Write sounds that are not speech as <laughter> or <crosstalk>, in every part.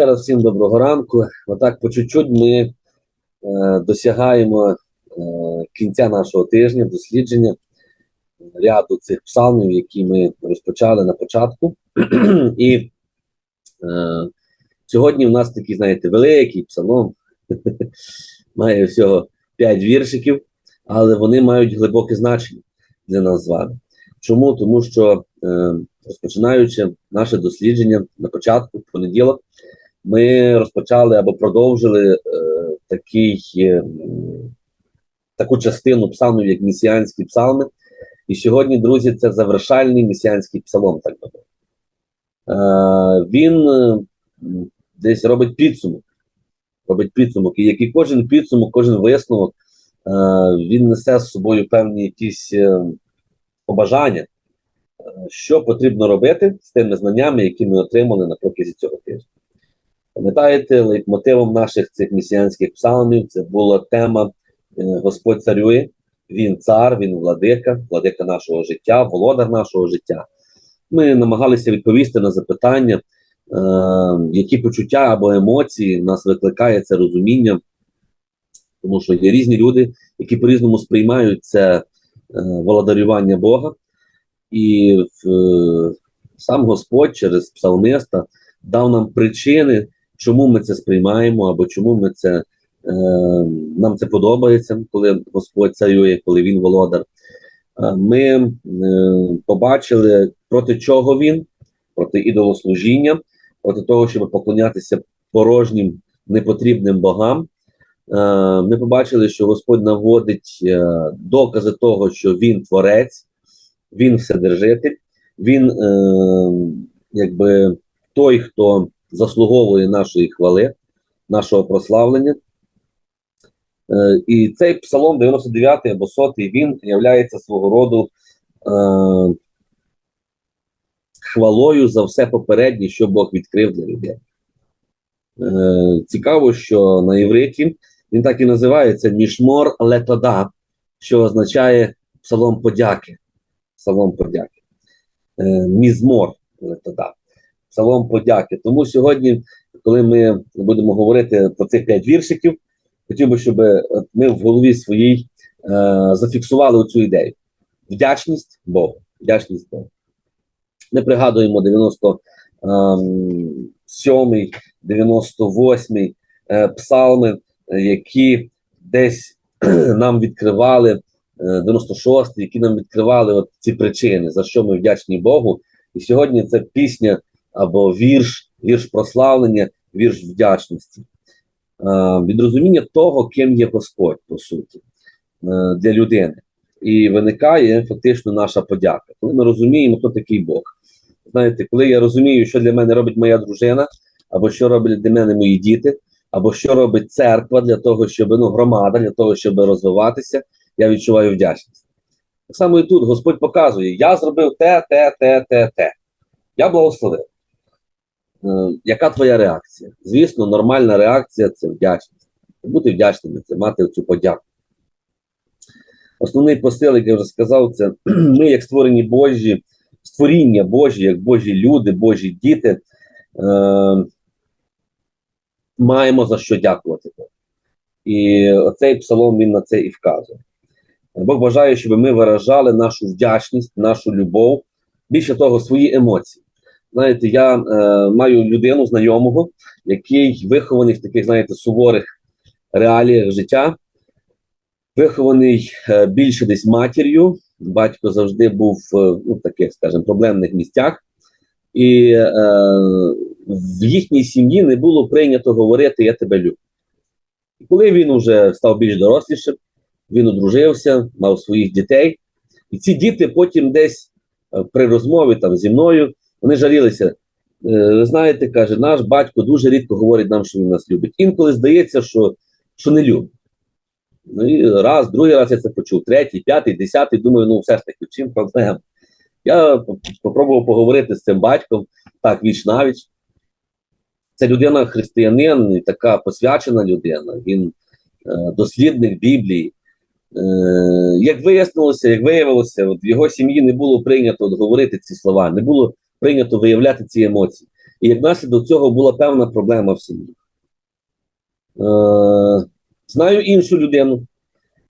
Ще раз всім доброго ранку. Отак по чуть-чуть ми е, досягаємо е, кінця нашого тижня, дослідження ряду цих псалмів, які ми розпочали на початку. І е, сьогодні в нас такий, знаєте, великий псалом. Має всього 5 віршиків, але вони мають глибоке значення для нас з вами. Чому? Тому що е, розпочинаючи наше дослідження на початку, понеділок, ми розпочали або продовжили е, такий, е, таку частину псалмів, як місіанські псалми. І сьогодні, друзі, це завершальний місіанський псалом, так би. Е, він е, десь робить підсумок. Робить підсумок. І як кожен підсумок, кожен висновок, е, він несе з собою певні якісь е, побажання, е, що потрібно робити з тими знаннями, які ми отримали на протязі цього тижня. Пам'ятаєте, лейтмотивом наших цих місіанських псалмів це була тема е, Господь царює, Він цар, він владика, владика нашого життя, володар нашого життя. Ми намагалися відповісти на запитання, е, які почуття або емоції нас викликає це розуміння, тому що є різні люди, які по-різному сприймають це е, володарювання Бога, і сам Господь через псалмиста дав нам причини, чому ми це сприймаємо, або чому ми це, е, нам це подобається, коли Господь царює, коли він володар. Е, Ми е, побачили, проти чого він, проти ідолослужіння, проти того, щоб поклонятися порожнім непотрібним богам. Е, Ми побачили, що Господь наводить е, докази того, що він творець, він вседержитель, він е, якби той, хто заслуговує нашої хвали, нашого прославлення. Е, і цей псалом 99 або 100, він є свого роду е, хвалою за все попереднє, що Бог відкрив для людей. Е, цікаво, що на євриті він так і називається Мішмор Летода, що означає псалом подяки. Псалом подяки. Е, Мізмор Летода. Псалом подяки. Тому сьогодні, коли ми будемо говорити про цих п'ять віршиків, хотів би, щоб ми в голові своїй е, зафіксували цю ідею. Вдячність Богу. Вдячність Богу. Ми пригадуємо 97-й, 98-й е, псалми, е, які десь <clears throat> нам відкривали, е, 96-й, які нам відкривали от ці причини, за що ми вдячні Богу. І сьогодні це пісня або вірш, вірш прославлення, вірш вдячності. Е, від розуміння того, ким є Господь, по суті, е, для людини. І виникає фактично наша подяка. Коли ми розуміємо, хто такий Бог. Знаєте, коли я розумію, що для мене робить моя дружина, або що роблять для мене мої діти, або що робить церква для того, щоб ну, громада, для того, щоб розвиватися, я відчуваю вдячність. Так само і тут Господь показує: я зробив те, те, те, те, те. Я благословив. Е, яка твоя реакція? Звісно, нормальна реакція це вдячність. Бути вдячними, це мати цю подяку. Основний посил, як я вже сказав, це <clears throat> ми, як створені Божі, створіння Божі, як Божі люди, Божі діти, е, маємо за що дякувати Богу. І оцей псалом він на це і вказує. Бог бажає, щоб ми виражали нашу вдячність, нашу любов, більше того, свої емоції. Знаєте, я е, маю людину знайомого, який вихований в таких, знаєте, суворих реаліях життя, вихований е, більше десь матір'ю. Батько завжди був е, ну, в таких, скажімо, проблемних місцях, і е, в їхній сім'ї не було прийнято говорити Я тебе люблю. Коли він вже став більш дорослішим, він одружився, мав своїх дітей, і ці діти потім десь е, при розмові там зі мною вони жалілися. Е, Ви знаєте, каже, наш батько дуже рідко говорить нам, що він нас любить. Інколи здається, що, що не любить. Ну і раз, другий раз я це почув, третій, п'ятий, десятий. Думаю, ну все ж таки, чим проблема? Я попробував поговорити з цим батьком так, віч навіч. Це людина християнин, і така посвячена людина. Він е, дослідник Біблії. Е, як вияснилося, як виявилося, от в його сім'ї не було прийнято от говорити ці слова, не було прийнято виявляти ці емоції. І як наслідок цього була певна проблема в сім'ї. Е, знаю іншу людину,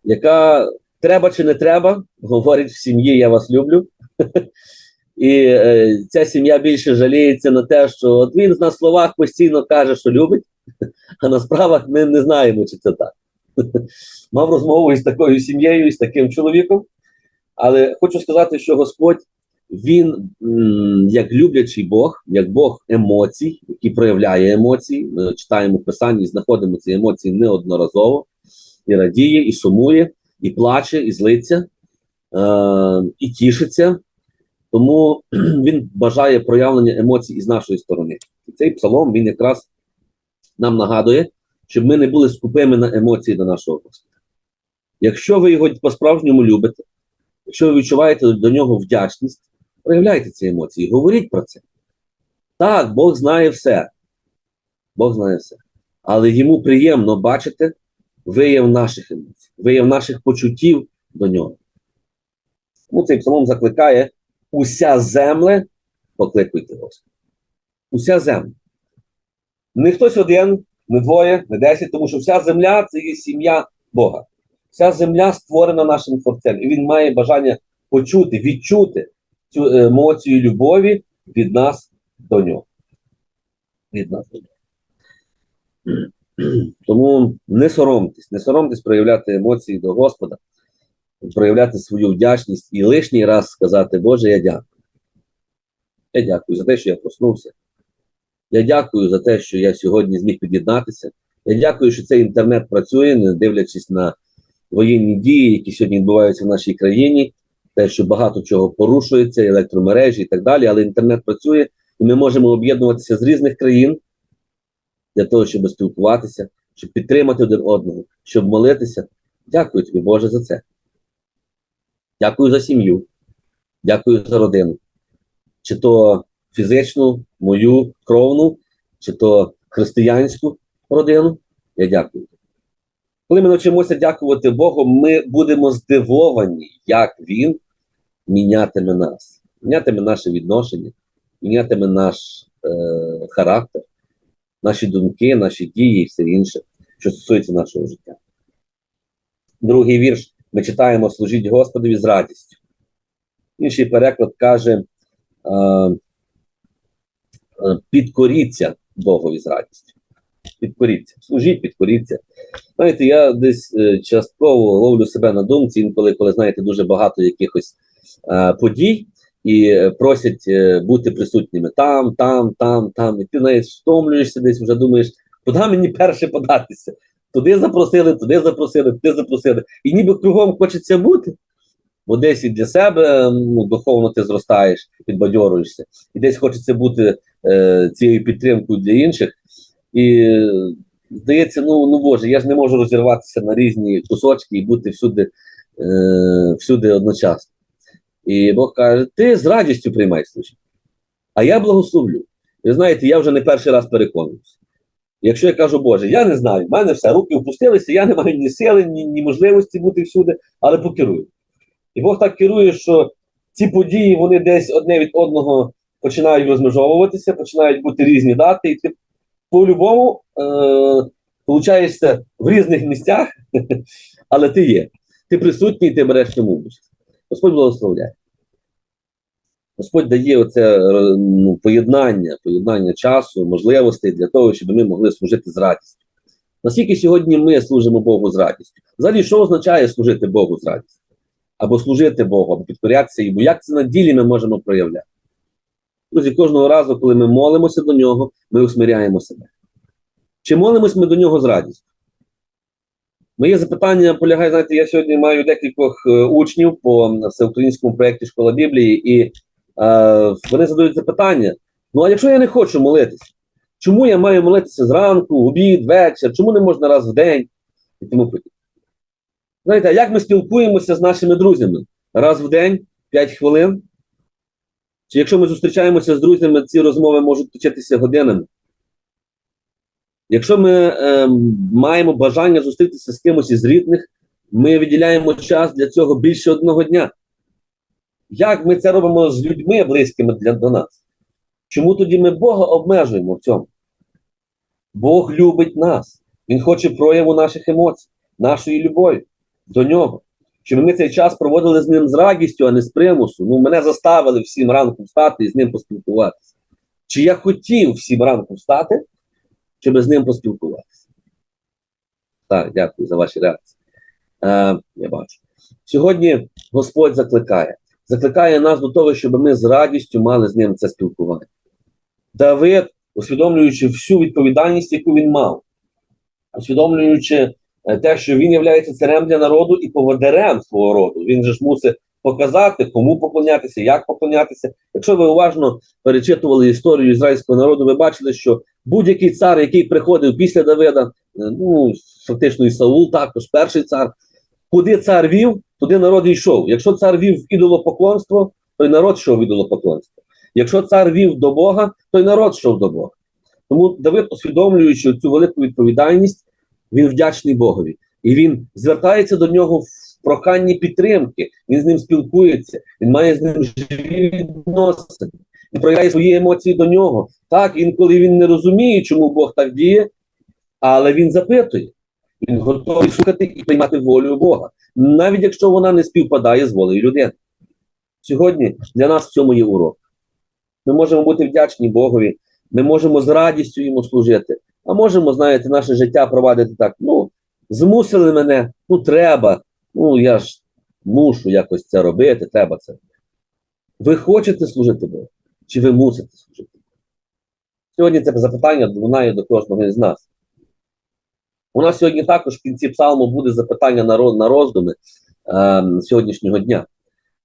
яка треба чи не треба, говорить в сім'ї Я вас люблю. <laughs> І е, ця сім'я більше жаліється на те, що от він на словах постійно каже, що любить, <laughs> а на справах ми не знаємо, чи це так. <laughs> Мав розмову із такою сім'єю, із таким чоловіком. Але хочу сказати, що Господь, він як люблячий Бог, як Бог емоцій, який проявляє емоції. Ми читаємо в Писанні, і знаходимо ці емоції неодноразово, і радіє, і сумує, і плаче, і злиться, е, і тішиться. Тому <clears throat> він бажає проявлення емоцій із нашої сторони. І цей псалом він якраз нам нагадує, щоб ми не були скупими на емоції до нашого Господа. Якщо ви його по-справжньому любите, якщо ви відчуваєте до нього вдячність, проявляйте ці емоції, говоріть про це. Так, Бог знає все. Бог знає все. Але йому приємно бачити вияв наших емоцій, вияв наших почуттів до нього. Тому цей псалом закликає уся земле покликуйте Господа. Уся земля. Не хтось один, не двоє, не десять, тому що вся земля це є сім'я Бога. Вся земля створена нашим творцем, і він має бажання почути, відчути цю емоцію любові від нас до нього. Від нас до нього. <clears throat> Тому не соромтесь, не соромтесь проявляти емоції до Господа, проявляти свою вдячність і лишній раз сказати, Боже, я дякую. Я дякую за те, що я проснувся. Я дякую за те, що я сьогодні зміг під'єднатися. Я дякую, що цей інтернет працює, не дивлячись на воєнні дії, які сьогодні відбуваються в нашій країні, те, що багато чого порушується, електромережі і так далі, але інтернет працює, і ми можемо об'єднуватися з різних країн для того, щоб спілкуватися, щоб підтримати один одного, щоб молитися. Дякую тобі, Боже, за це. Дякую за сім'ю, дякую за родину. Чи то фізичну, мою кровну, чи то християнську родину. Я дякую. Коли ми навчимося дякувати Богу, ми будемо здивовані, як Він мінятиме нас, мінятиме наше відношення, мінятиме наш е, характер, наші думки, наші дії і все інше, що стосується нашого життя. Другий вірш ми читаємо Служіть Господові з радістю. Інший переклад каже: е, е, підкоріться Богові з радістю. Підкоріться, служіть, підкоріться. Знаєте, я десь е, частково ловлю себе на думці, інколи, коли знаєте, дуже багато якихось подій і е, просять е, бути присутніми там, там, там, там. І ти навіть втомлюєшся десь, вже думаєш, куди мені перше податися? Туди запросили, туди запросили, туди запросили. І ніби кругом хочеться бути. Бо десь і для себе ну, духовно ти зростаєш, підбадьоруєшся, і десь хочеться бути е, цією підтримкою для інших. І е, здається, ну ну Боже, я ж не можу розірватися на різні кусочки і бути всюди, е, всюди одночасно. І Бог каже: ти з радістю приймай служіння. А я благословлю. Ви знаєте, я вже не перший раз переконуюся. Якщо я кажу, Боже, я не знаю, в мене все, руки опустилися, я не маю ні сили, ні, ні можливості бути всюди, але покерую. І Бог так керує, що ці події вони десь одне від одного починають розмежовуватися, починають бути різні дати, і ти по-любому е, получаєшся в різних місцях, <laughs> але ти є. Ти присутній, ти береш в цьому участь. Господь благословляє. Господь дає оце е, ну, поєднання, поєднання часу, можливостей для того, щоб ми могли служити з радістю. Наскільки сьогодні ми служимо Богу з радістю? Взагалі, що означає служити Богу з радістю? Або служити Богу, або підкорятися йому. Як це на ділі ми можемо проявляти? Друзі, кожного разу, коли ми молимося до нього, ми усмиряємо себе. Чи молимось ми до нього з радістю? Моє запитання полягає, знаєте, я сьогодні маю декількох е, учнів по всеукраїнському проєкті Школа Біблії, і вони задають запитання: ну а якщо я не хочу молитися, чому я маю молитися зранку, обід, вечір, чому не можна раз в день і тому подібне? А як ми спілкуємося з нашими друзями? Раз в день, 5 хвилин? Чи якщо ми зустрічаємося з друзями, ці розмови можуть точитися годинами? Якщо ми е, маємо бажання зустрітися з кимось із рідних, ми виділяємо час для цього більше одного дня. Як ми це робимо з людьми близькими для, до нас? Чому тоді ми Бога обмежуємо в цьому? Бог любить нас. Він хоче прояву наших емоцій, нашої любові до нього. Щоб ми цей час проводили з ним з радістю, а не з примусу. Ну, мене заставили всім ранком встати і з ним поспілкуватися. Чи я хотів всім ранком встати, щоб з ним поспілкуватися? Так, дякую за ваші реакції. Е, я бачу. Сьогодні Господь закликає. Закликає нас до того, щоб ми з радістю мали з ним це спілкування. Давид, усвідомлюючи всю відповідальність, яку він мав, усвідомлюючи е, те, що він є царем для народу і поводирем свого роду, він же ж мусить показати, кому поклонятися, як поклонятися. Якщо ви уважно перечитували історію ізраїльського народу, ви бачили, що будь-який цар, який приходив після Давида, е, ну фактично і Саул, також перший цар, куди цар вів, туди народ йшов. Якщо цар вів ідолопоклонство, то й народ йшов в ідолопоклонство. Якщо цар вів до Бога, то й народ йшов до Бога. Тому Давид, усвідомлюючи цю велику відповідальність, він вдячний Богові. І він звертається до нього в проханні підтримки, він з ним спілкується, він має з ним живі відносини, він проявляє свої емоції до нього. Так, інколи він не розуміє, чому Бог так діє, але він запитує. Він готовий слухати і приймати волю Бога, навіть якщо вона не співпадає з волею людини. Сьогодні для нас в цьому є урок. Ми можемо бути вдячні Богові, ми можемо з радістю йому служити, а можемо, знаєте, наше життя провадити так. Ну, змусили мене, ну треба, ну я ж мушу якось це робити, треба це. Ви хочете служити Богу? Чи ви мусите служити? Сьогодні це запитання лунає до кожного з нас. У нас сьогодні також в кінці псалму буде запитання на, на роздуми е, сьогоднішнього дня.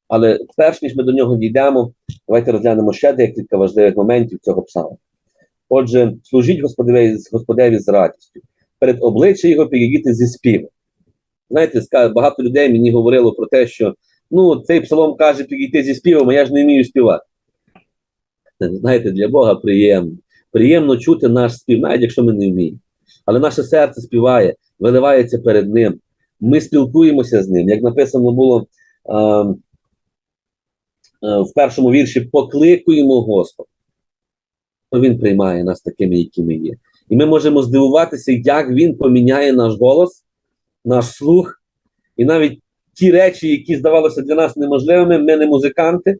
Але перш ніж ми до нього дійдемо, давайте розглянемо ще декілька важливих моментів цього псалму. Отже, служіть Господеві, Господеві з радістю, перед обличчя його підійдіти зі співом. Знаєте, багато людей мені говорило про те, що ну, цей псалом каже підійти зі співом, а я ж не вмію співати. Знаєте, для Бога приємно. Приємно чути наш спів, навіть якщо ми не вміємо. Але наше серце співає, виливається перед ним. Ми спілкуємося з ним. Як написано було е, е, в першому вірші, покликуємо Господа, то Він приймає нас такими, які ми є. І ми можемо здивуватися, як Він поміняє наш голос, наш слух, і навіть ті речі, які здавалося для нас неможливими, ми не музиканти,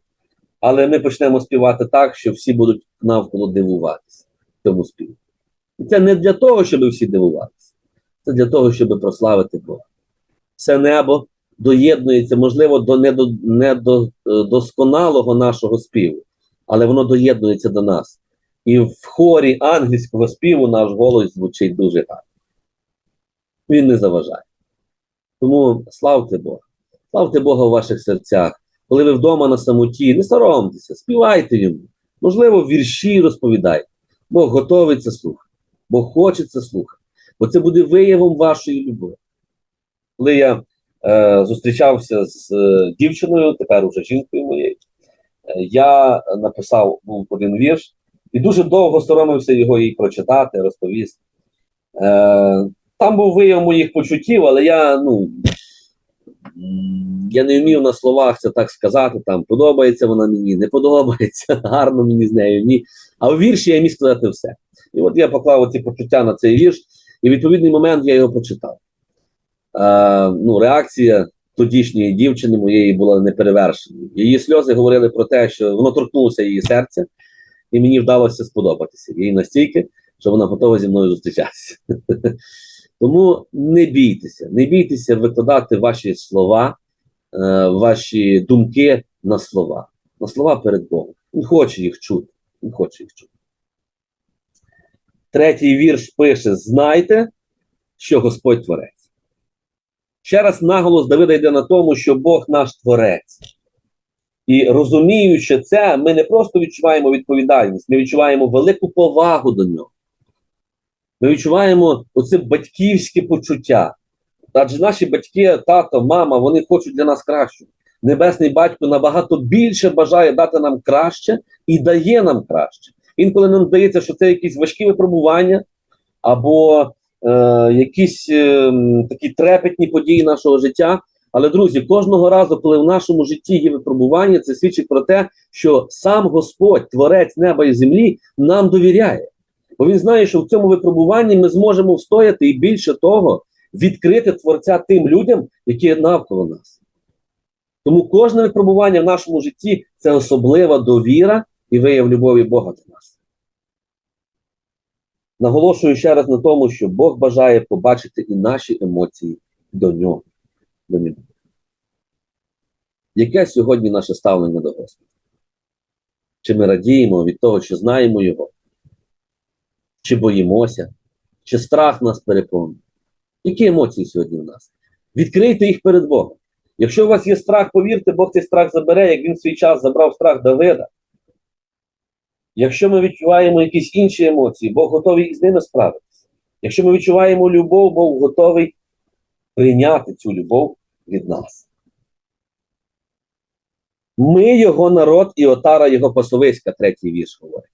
але ми почнемо співати так, що всі будуть навколо дивуватися цьому співу. І це не для того, щоб всі дивувалися, це для того, щоб прославити Бога. Все небо доєднується, можливо, до недо, недосконалого нашого співу, але воно доєднується до нас. І в хорі ангельського співу наш голос звучить дуже гарно. Він не заважає. Тому славте Бога. Славте Бога в ваших серцях. Коли ви вдома на самоті, не соромтеся, співайте йому. Можливо, вірші розповідайте. Бог готовий це слухати. Бог хоче це слухати. Бо це буде виявом вашої любові. Коли я е, зустрічався з е, дівчиною, тепер уже жінкою моєю, е, я написав був один вірш і дуже довго соромився його їй прочитати, розповісти. Е, там був вияв моїх почуттів, але я, ну, я не вмів на словах це так сказати. Там подобається вона мені, не подобається, <laughs> гарно мені з нею, ні. А у вірші я міг сказати все. І от я поклав ці почуття на цей вірш, і в відповідний момент я його прочитав. Е, ну, реакція тодішньої дівчини моєї була неперевершеною. Її сльози говорили про те, що воно торкнулося її серця, і мені вдалося сподобатися їй настільки, що вона готова зі мною зустрічатися. <laughs> Тому не бійтеся, не бійтеся викладати ваші слова, е, ваші думки на слова, на слова перед Богом. Він хоче їх чути. Він хоче їх чути. Третій вірш пише: Знайте, що Господь творець. Ще раз наголос Давида йде на тому, що Бог наш творець. І розуміючи це, ми не просто відчуваємо відповідальність, ми відчуваємо велику повагу до нього. Ми відчуваємо оце батьківське почуття. Адже наші батьки, тато, мама, вони хочуть для нас кращого. Небесний батько набагато більше бажає дати нам краще і дає нам краще. Інколи нам здається, що це якісь важкі випробування або е, якісь е, такі трепетні події нашого життя. Але, друзі, кожного разу, коли в нашому житті є випробування, це свідчить про те, що сам Господь, Творець неба і землі, нам довіряє. Бо він знає, що в цьому випробуванні ми зможемо встояти і більше того, відкрити Творця тим людям, які навколо нас. Тому кожне випробування в нашому житті це особлива довіра і вияв любові Бога. Наголошую ще раз на тому, що Бог бажає побачити і наші емоції до нього. До. Яке сьогодні наше ставлення до Господа? Чи ми радіємо від того, що знаємо Його? Чи боїмося? Чи страх нас переповнює? Які емоції сьогодні в нас? Відкрийте їх перед Богом. Якщо у вас є страх, повірте, Бог цей страх забере, як він свій час забрав страх Давида. Якщо ми відчуваємо якісь інші емоції, Бог готовий із ними справитися. Якщо ми відчуваємо любов, Бог готовий прийняти цю любов від нас. Ми його народ і отара його пасовиська, третій вірш говорить.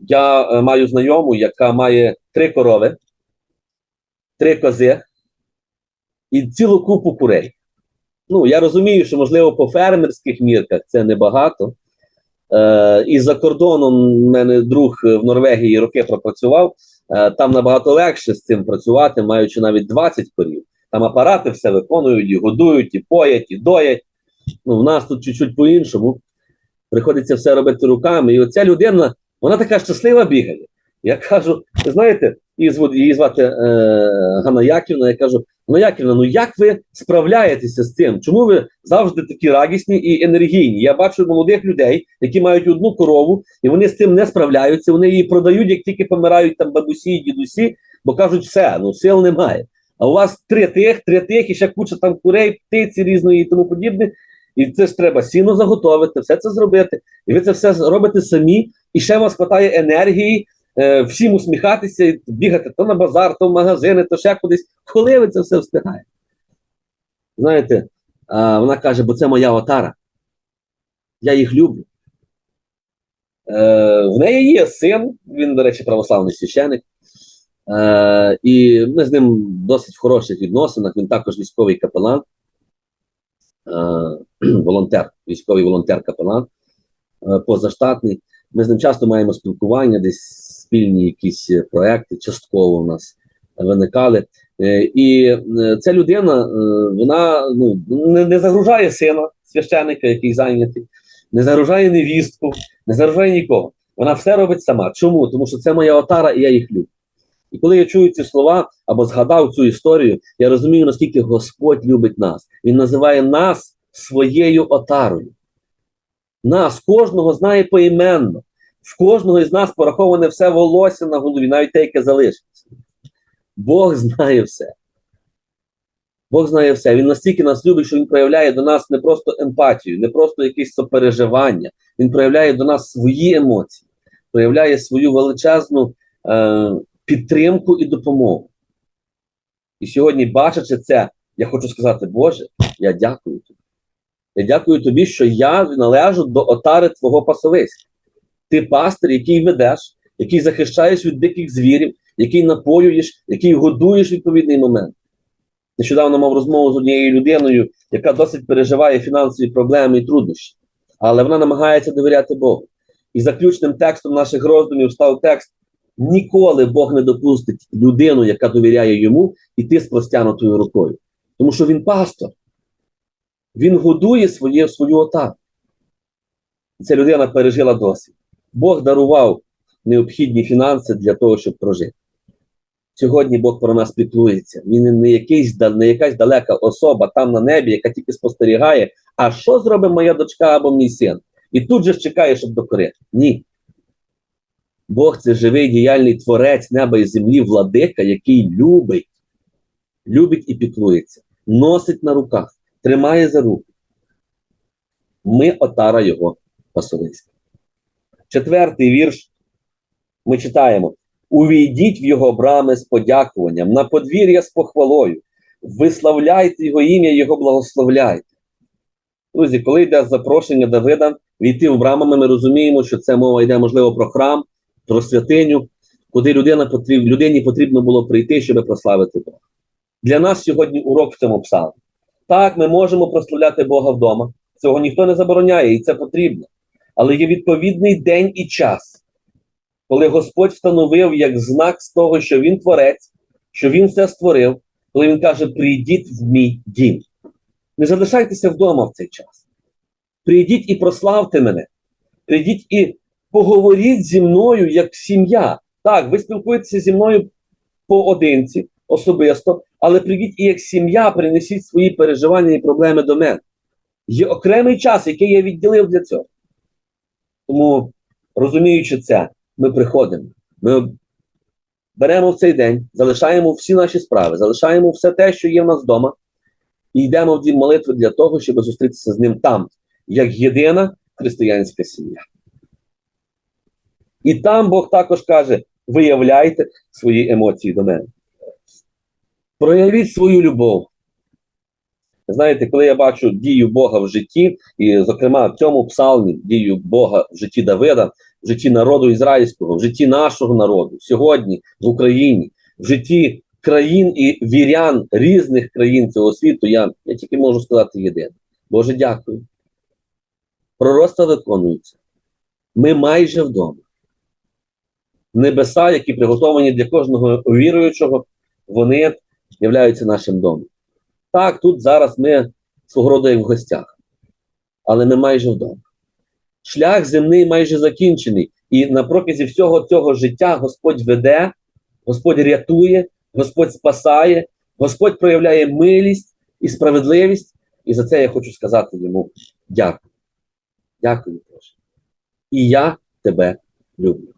Я е, маю знайому, яка має три корови, три кози і цілу купу курей. Ну, я розумію, що, можливо, по фермерських мірках це небагато. Е, і за кордоном в мене друг в Норвегії роки пропрацював. Е, там набагато легше з цим працювати, маючи навіть 20 корів. Там апарати все виконують, і годують, і поять, і доять. Ну, в нас тут чуть-чуть по-іншому. Приходиться все робити руками. І оця людина, вона така щаслива бігає. Я кажу, ви знаєте, звати, її звати е, Ганна Яківна, я кажу, Ганна Яківна, ну як ви справляєтеся з цим? Чому ви завжди такі радісні і енергійні? Я бачу молодих людей, які мають одну корову, і вони з цим не справляються, вони її продають, як тільки помирають там бабусі і дідусі, бо кажуть, все, ну сил немає. А у вас три тих, три тих, і ще куча там курей, птиці різної і тому подібне. І це ж треба сіно заготовити, все це зробити. І ви це все робите самі, і ще вас вистачає енергії, е, всім усміхатися, бігати то на базар, то в магазини, то ще кудись. Коли ви це все встигаєте? Знаєте, вона каже, бо це моя отара. Я їх люблю. Е, в неї є син, він, до речі, православний священик. Е, і ми з ним досить в хороших відносинах. Він також військовий капелан, <clears throat> волонтер, військовий волонтер-капелан позаштатний. Ми з ним часто маємо спілкування, десь спільні якісь проекти, частково у нас виникали. Е, і е, ця людина, е, вона ну, не, загружає сина священика, який зайнятий, не загружає невістку, не загружає нікого. Вона все робить сама. Чому? Тому що це моя отара, і я їх люблю. І коли я чую ці слова або згадав цю історію, я розумію, наскільки Господь любить нас. Він називає нас своєю отарою. Нас, кожного знає поіменно. В кожного із нас пораховане все волосся на голові, навіть те, яке залишиться. Бог знає все. Бог знає все. Він настільки нас любить, що він проявляє до нас не просто емпатію, не просто якесь сопереживання. Він проявляє до нас свої емоції, проявляє свою величезну е, підтримку і допомогу. І сьогодні, бачачи це, я хочу сказати, Боже, я дякую тобі. Я дякую тобі, що я належу до отари твого пасовиська. Ти пастир, який ведеш, який захищаєш від диких звірів, який напоюєш, який годуєш відповідний момент. Нещодавно мав розмову з однією людиною, яка досить переживає фінансові проблеми і труднощі, але вона намагається довіряти Богу. І заключним текстом наших роздумів став текст: ніколи Бог не допустить людину, яка довіряє йому, іти з простянутою рукою. Тому що він пастор, він годує своє, свою отару. І ця людина пережила досвід. Бог дарував необхідні фінанси для того, щоб прожити. Сьогодні Бог про нас піклується. Він не якийсь не якась далека особа там на небі, яка тільки спостерігає, а що зробить моя дочка або мій син? І тут же чекає, щоб докорити. Ні. Бог це живий діяльний творець неба і землі, владика, який любить, любить і піклується, носить на руках, тримає за руку. Ми отара його пасовиська. Четвертий вірш ми читаємо: увійдіть в його брами з подякуванням, на подвір'я з похвалою, виславляйте його ім'я, його благословляйте. Друзі, коли йде запрошення Давида війти в брамами, ми розуміємо, що це мова йде, можливо, про храм, про святиню, куди людина потріб, людині потрібно було прийти, щоб прославити Бога. Для нас сьогодні урок в цьому псалмі. Так, ми можемо прославляти Бога вдома. Цього ніхто не забороняє, і це потрібно. Але є відповідний день і час, коли Господь встановив як знак з того, що Він творець, що Він все створив, коли Він каже: Прийдіть в мій дім. Не залишайтеся вдома в цей час. Прийдіть і прославте мене. Прийдіть і поговоріть зі мною як сім'я. Так, ви спілкуєтеся зі мною поодинці, особисто, але прийдіть і як сім'я, принесіть свої переживання і проблеми до мене. Є окремий час, який я відділив для цього. Тому, розуміючи це, ми приходимо. Ми беремо в цей день, залишаємо всі наші справи, залишаємо все те, що є в нас вдома, і йдемо в дім молитви для того, щоб зустрітися з ним там, як єдина християнська сім'я. І там Бог також каже: виявляйте свої емоції до мене. Проявіть свою любов. Знаєте, коли я бачу дію Бога в житті, і, зокрема, в цьому псалмі дію Бога в житті Давида, в житті народу ізраїльського, в житті нашого народу, сьогодні в Україні, в житті країн і вірян різних країн цього світу, я, я тільки можу сказати єдине. Боже, дякую. Пророцтва виконуються. Ми майже вдома. Небеса, які приготовані для кожного віруючого, вони являються нашим домом. Так, тут зараз ми свого роду як в гостях, але ми майже вдома. Шлях земний майже закінчений, і на протязі всього цього життя Господь веде, Господь рятує, Господь спасає, Господь проявляє милість і справедливість. І за це я хочу сказати йому дякую. Дякую, Боже. І я тебе люблю.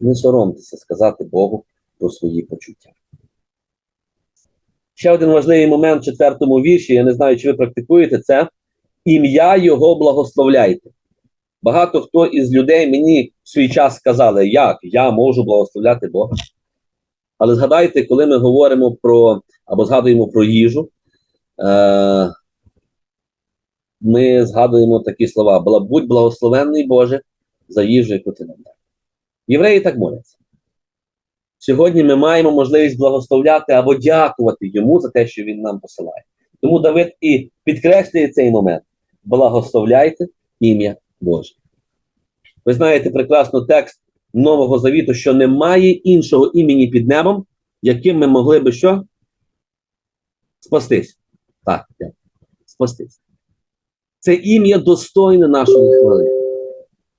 Не соромтеся сказати Богу про свої почуття. Ще один важливий момент в четвертому вірші, я не знаю, чи ви практикуєте це. Ім'я Його благословляйте. Багато хто із людей мені в свій час сказали, як я можу благословляти Бога. Але згадайте, коли ми говоримо про або згадуємо про їжу, е, ми згадуємо такі слова: будь благословенний Боже за їжу, яку ти нам дай. Євреї так моляться. Сьогодні ми маємо можливість благословляти або дякувати йому за те, що він нам посилає. Тому Давид і підкреслює цей момент: благословляйте ім'я Боже. Ви знаєте прекрасно текст Нового Завіту, що немає іншого імені під небом, яким ми могли би що? Спастись. Так, так. спастись. Це ім'я достойне нашої хвали.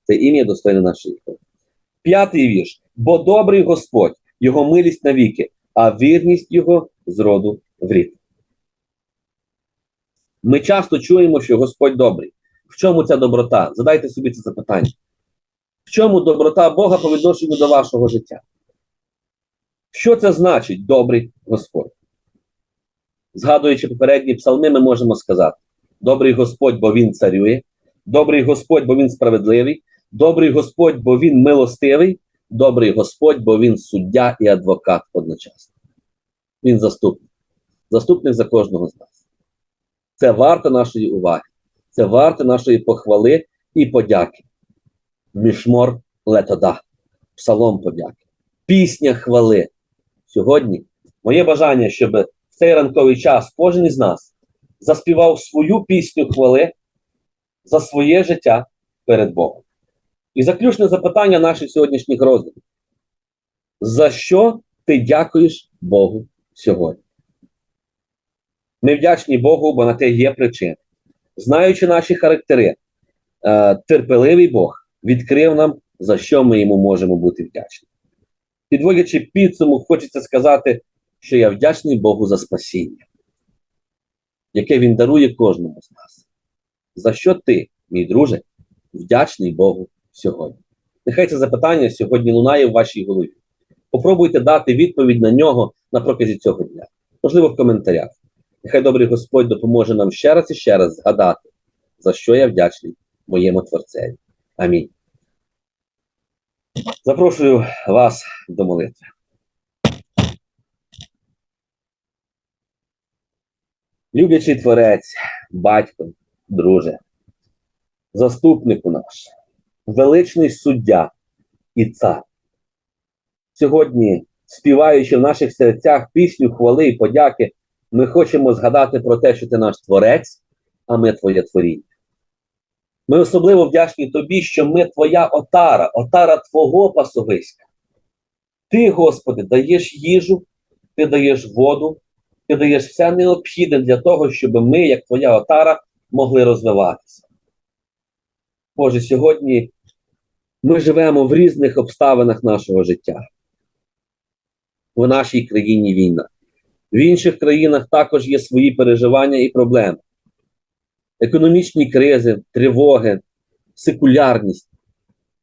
Це ім'я достойне нашої хвали. П'ятий вірш. Бо добрий Господь, його милість навіки, а вірність його з роду в рід. Ми часто чуємо, що Господь добрий. В чому ця доброта? Задайте собі це запитання. В чому доброта Бога по відношенню до вашого життя? Що це значить добрий Господь? Згадуючи попередні псалми, ми можемо сказати: добрий Господь, бо Він царює, добрий Господь, бо Він справедливий, добрий Господь, бо Він милостивий, добрий Господь, бо Він суддя і адвокат одночасно. Він заступник. Заступник за кожного з нас. Це варто нашої уваги, це варто нашої похвали і подяки. Мішмор летода, псалом подяки, пісня хвали. Сьогодні моє бажання, щоб в цей ранковий час кожен із нас заспівав свою пісню хвали за своє життя перед Богом. І заключне запитання наших сьогоднішніх роздумів. За що ти дякуєш Богу сьогодні? Ми вдячні Богу, бо на те є причини. Знаючи наші характери, е, терпеливий Бог відкрив нам, за що ми йому можемо бути вдячні. Підводячи підсумок, хочеться сказати, що я вдячний Богу за спасіння, яке Він дарує кожному з нас. За що ти, мій друже, вдячний Богу сьогодні? Нехай це запитання сьогодні лунає в вашій голові. Попробуйте дати відповідь на нього на протязі цього дня, можливо, в коментарях. Нехай добрий Господь допоможе нам ще раз і ще раз згадати, за що я вдячний моєму Творцеві. Амінь. Запрошую вас до молитви. Люблячий Творець, батько, друже, заступнику наш, величний суддя і цар. Сьогодні, співаючи в наших серцях пісню хвали і подяки Ми хочемо згадати про те, що ти наш творець, а ми твоє творіння. Ми особливо вдячні тобі, що ми твоя отара, отара Твого пасовиська. Ти, Господи, даєш їжу, ти даєш воду, ти даєш все необхідне для того, щоб ми, як твоя отара, могли розвиватися. Боже, сьогодні ми живемо в різних обставинах нашого життя. В нашій країні війна. В інших країнах також є свої переживання і проблеми. Економічні кризи, тривоги, секулярність.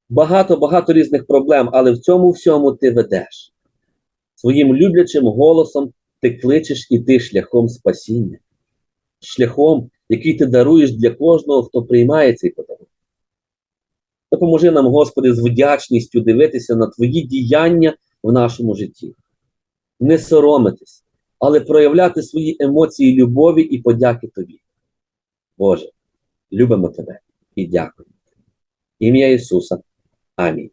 Багато-багато різних проблем, але в цьому всьому ти ведеш. Своїм люблячим голосом ти кличеш іти шляхом спасіння, шляхом, який ти даруєш для кожного, хто приймає цей подарунок. Допоможи нам, Господи, з вдячністю дивитися на Твої діяння в нашому житті, не соромитись, але проявляти свої емоції любові і подяки Тобі. Боже, любимо Тебе і дякуємо. Ім'я Ісуса. Амінь.